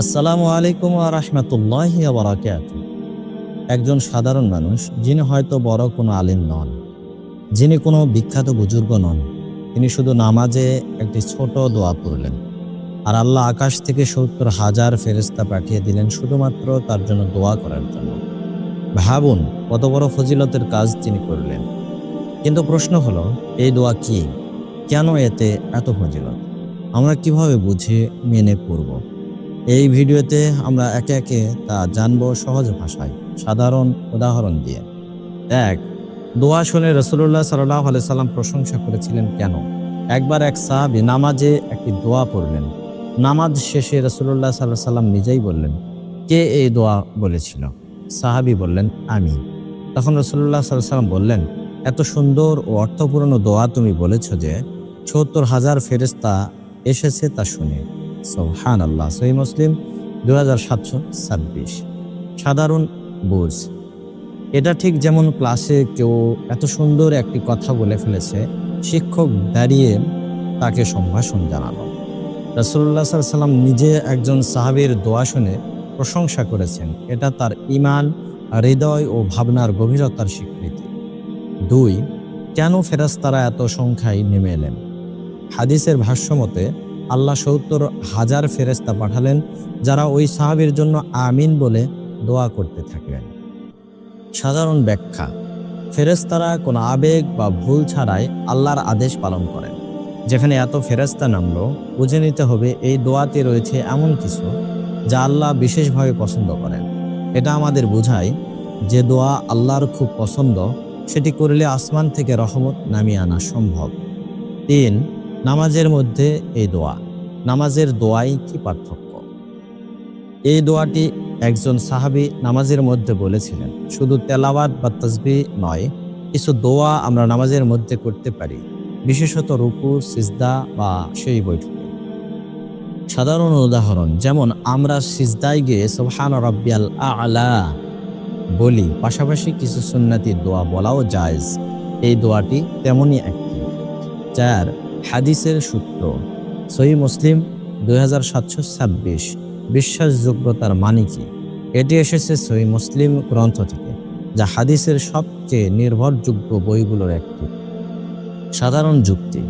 আসসালামু আলাইকুম রহমতুল্লাহ বারাকাত একজন সাধারণ মানুষ, যিনি হয়তো বড় কোনো আলিম নন, যিনি কোনো বিখ্যাত বুজুর্গ নন, তিনি শুধু নামাজে একটি ছোট দোয়া পড়লেন। আর আল্লাহ আকাশ থেকে সত্তর হাজার ফেরেস্তা পাঠিয়ে দিলেন শুধুমাত্র তার জন্য দোয়া করার জন্য। ভাবুন, কত বড় ফজিলতের কাজ তিনি করলেন। কিন্তু প্রশ্ন হলো, এই দোয়া কি? কেন এতে এত ফজিলত? আমরা কীভাবে বুঝে মেনে পড়ব? এই ভিডিওতে আমরা একে একে তা জানব সহজ ভাষায়, সাধারণ উদাহরণ দিয়ে। এক, দোয়া শুনে রসুল্লাহ সাল্লাহ আলি সাল্লাম প্রশংসা করেছিলেন কেন? একবার এক সাহাবি নামাজে একটি দোয়া পড়লেন। নামাজ শেষে রসুল্লাহ সাল্লাহ সাল্লাম নিজেই বললেন, কে এই দোয়া বলেছিল? সাহাবি বললেন, আমি। তখন রসুল্লাহ সাল্লাহ সাল্লাম বললেন, এত সুন্দর ও অর্থপূর্ণ দোয়া তুমি বলেছ যে সত্তর হাজার ফেরেস্তা এসেছে তা শুনে। সোহান আল্লাহ সহি মুসলিম দু হাজার সাতশো ছাব্বিশ। সাধারণ বুঝ। এটা ঠিক যেমন ক্লাসে কেউ এত সুন্দর একটি কথা বলে ফেলেছে, শিক্ষক দাঁড়িয়ে তাকে সম্ভাষণ জানালো। রসুল্লাহ সাল্লাম নিজে একজন সাহাবীর দোয়া শুনে প্রশংসা করেছেন। এটা তার ইমান হৃদয় ও ভাবনার গভীরতার স্বীকৃতি। দুই, কেন ফেরাস্তারা এত সংখ্যায় নেমে এলেন? হাদিসের ভাষ্য মতে আল্লাহ সত্তর হাজার ফেরেস্তা পাঠালেন, যারা ওই সাহাবির জন্য আমিন বলে দোয়া করতে থাকলেন। সাধারণ ব্যাখ্যা ফেরেস্তারা কোনো আবেগ বা ভুল ছাড়াই আল্লাহর আদেশ পালন করেন। যেখানে এত ফেরেস্তা নামলো, বুঝে নিতে হবে এই দোয়াতে রয়েছে এমন কিছু যা আল্লাহ বিশেষভাবে পছন্দ করেন। এটা আমাদের বোঝায় যে দোয়া আল্লাহর খুব পছন্দ, সেটি করলে আসমান থেকে রহমত নামিয়ে আনা সম্ভব। তিন নামাজের মধ্যে এই দোয়া। নামাজের দোয়াই কি পার্থক্য? এই দোয়াটি একজন সাহাবী নামাজের মধ্যে বলেছিলেন, শুধু তেলাওয়াত বা তসবি নয়, কিছু দোয়া আমরা নামাজের মধ্যে করতে পারি, বিশেষত রুকু, সিজদা বা সেই বৈঠকে। সাধারণ উদাহরণ, যেমন আমরা সিজদায় গিয়ে সোহান রব্বিয়াল আলা বলি, পাশাপাশি কিছু সুন্নাতি দোয়া বলাও জায়জ। এই দোয়াটি তেমনই একটি। চার হাদিসের সূত্র। সহি মুসলিম দুই হাজার সাতশো ছাব্বিশ বিশ্বাসযোগ্যতার মানে কি? এটি এসেছে সহি মুসলিম গ্রন্থ থেকে, যা হাদিসের সবচেয়ে নির্ভরযোগ্য বইগুলোর একটি। সাধারণ যুক্তি,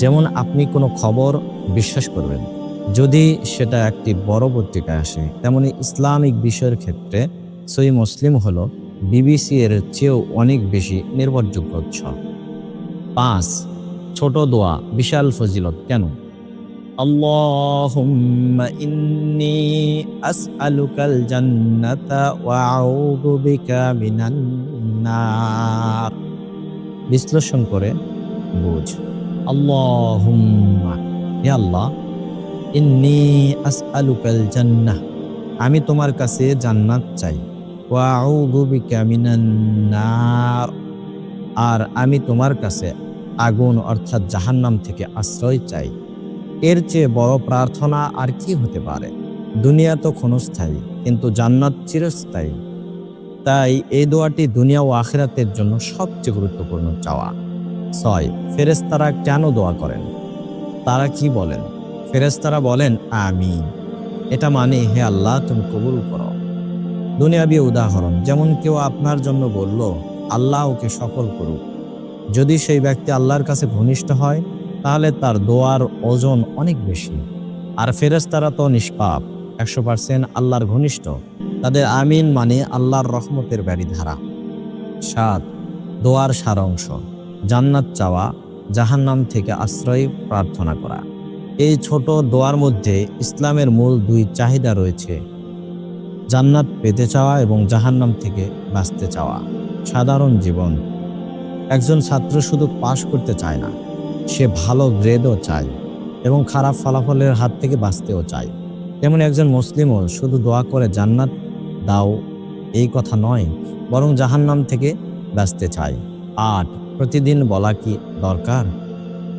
যেমন আপনি কোনো খবর বিশ্বাস করবেন, যদি সেটা একটি বড় পত্রিকায় আসে, তেমনি ইসলামিক বিষয়ের ক্ষেত্রে সহি মুসলিম হলো বিবিসি এর চেয়েও অনেক বেশি নির্ভরযোগ্য উৎস। পাঁচ ছোট দোয়া বিশাল ফজিলত কেন اللهم إني أسألك الجنة وأعوذ بك من النار বিশ্লেষণ করে বুঝ আল্লাহুম্মা হে আল্লাহ ইন্নি আসআলুকাল জান্নাহ আমি তোমার কাছে জান্নাত চাই ওয়া আউযু বিকা মিনান নার আর আমি তোমার কাছে আগুন অর্থাৎ জাহান্নাম থেকে আশ্রয় চাই। এর চেয়ে বড় প্রার্থনা আর কি হতে পারে? দুনিয়া তো ক্ষণস্থায়ী, কিন্তু জান্নাত চিরস্থায়ী। তাই এই দোয়াটি দুনিয়া ও আখিরাতের জন্য সবচেয়ে গুরুত্বপূর্ণ চাওয়া। ছয় ফেরেস্তারা কেন দোয়া করেন? তারা কি বলেন? ফেরেস্তারা বলেন আমি এটা মানে হে আল্লাহ, তুমি কবুল করো। দুনিয়াবি উদাহরণ, যেমন কেউ আপনার জন্য বলল, আল্লাহ ওকে সফল করুক। যদি সেই ব্যক্তি আল্লাহর কাছে ঘনিষ্ঠ হয়, তাহলে তার দোয়ার ওজন অনেক বেশি। আর ফেরেস্তারা তো নিষ্পাপ, একশো পার্সেন্ট আল্লাহর ঘনিষ্ঠ। তাদের আমিন মানে আল্লাহর রহমতের ধারা সাত, দোয়ার সারাংশ, জান্নাত চাওয়া, জাহান্নাম থেকে আশ্রয় প্রার্থনা করা। এই ছোট দোয়ার মধ্যে ইসলামের মূল দুই চাহিদা রয়েছে। জান্নাত পেতে চাওয়া এবং জাহান্নাম থেকে বাঁচতে চাওয়া। সাধারণ জীবন। একজন ছাত্র শুধু পাশ করতে চায় না, সে ভালো গ্রেডও চায় এবং খারাপ ফলাফলের হাত থেকে বাঁচতেও চায়। তেমন একজন মুসলিমও শুধু দোয়া করে জান্নাত দাও, এই কথা নয়, বরং জাহান্নাম থেকে বাঁচতে চায়। আট, প্রতিদিন বলা কি দরকার?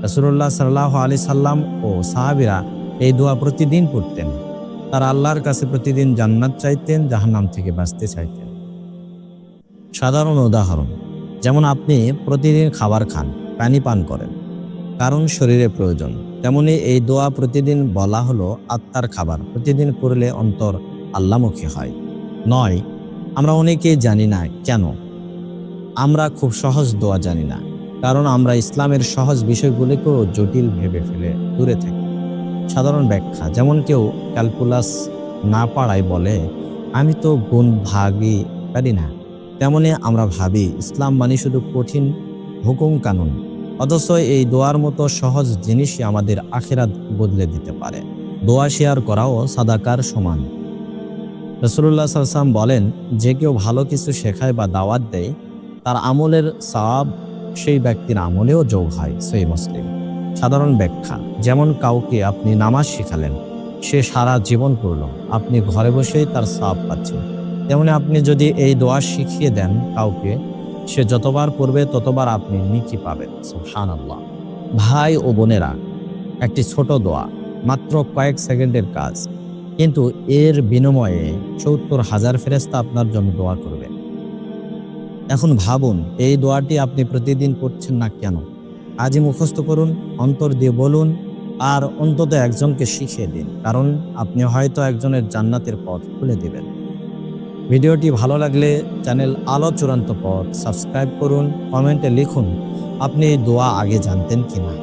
রসুল্লাহ সাল্লাহ আলি সাল্লাম ও সাহাবিরা এই দোয়া প্রতিদিন পড়তেন। তারা আল্লাহর কাছে প্রতিদিন জান্নাত চাইতেন, জাহান্নাম থেকে বাঁচতে চাইতেন। সাধারণ উদাহরণ যেমন আপনি প্রতিদিন খাবার খান, পানি পান করেন, কারণ শরীরে প্রয়োজন। তেমনি এই দোয়া প্রতিদিন বলা হলো আত্মার খাবার, প্রতিদিন করলে অন্তর আল্লামুখী হয়। নয়, আমরা অনেকেই জানি না কেন। আমরা খুব সহজ দোয়া জানি না, কারণ আমরা ইসলামের সহজ বিষয়গুলিকেও জটিল ভেবে ফেলে দূরে থাকি। সাধারণ ব্যাখ্যা, যেমন কেউ ক্যালকুলাস না পাড়ায় বলে, আমি তো গুণ ভাগই পারি না। তেমনি আমরা ভাবি, ইসলাম মানে শুধু কঠিন হুকুম কানুন, অথচ এই দোয়ার মতো সহজ জিনিসই আমাদের আখেরাত বদলে দিতে পারে। দোয়া শেয়ার করাও সাদাকার সমান। রসুল্লাহ সাল্লাম বলেন, যে কেউ ভালো কিছু শেখায় বা দাওয়াত দেয়, তার আমলের সাব সেই ব্যক্তির আমলেও যোগ হয়। সেই মুসলিম। সাধারণ ব্যাখ্যা, যেমন কাউকে আপনি নামাজ শিখালেন, সে সারা জীবন করল আপনি ঘরে বসেই তার সওয়াব পাচ্ছেন। তেমনি আপনি যদি এই দোয়া শিখিয়ে দেন কাউকে, সে যতবার পড়বে ততবার আপনি নিকি পাবেন সুবহান আল্লাহ ভাই ও বোনেরা, একটি ছোট দোয়া, মাত্র কয়েক সেকেন্ডের কাজ, কিন্তু এর বিনিময়ে সত্তর হাজার ফেরেস্তা আপনার জন্য দোয়া করবে। এখন ভাবুন, এই দোয়াটি আপনি প্রতিদিন করছেন না কেন? আজই মুখস্থ করুন, অন্তর দিয়ে বলুন, আর অন্তত একজনকে শিখিয়ে দিন, কারণ আপনি হয়তো একজনের জান্নাতের পথ খুলে দিবেন। ভিডিওটি ভালো লাগলে চ্যানেল আলো চূড়ান্ত পথ সাবস্ক্রাইব করুন, কমেন্টে লিখুন, আপনি এই দোয়া আগে জানতেন কিনা।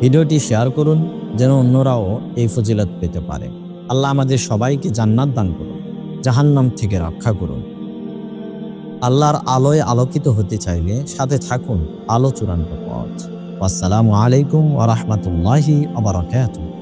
ভিডিওটি শেয়ার করুন, যেন অন্যরাও এই ফজিলত পেতে পারে। আল্লাহ আমাদের সবাইকে জান্নাত দান করুন, জাহান্নাম থেকে রক্ষা করুন। আল্লাহর আলোয় আলোকিত হতে চাইলে সাথে থাকুন, আলো চূড়ান্ত পথ। আসসালামু আলাইকুম ওয়া রাহমাতুল্লাহি ওয়া বারাকাতুহু।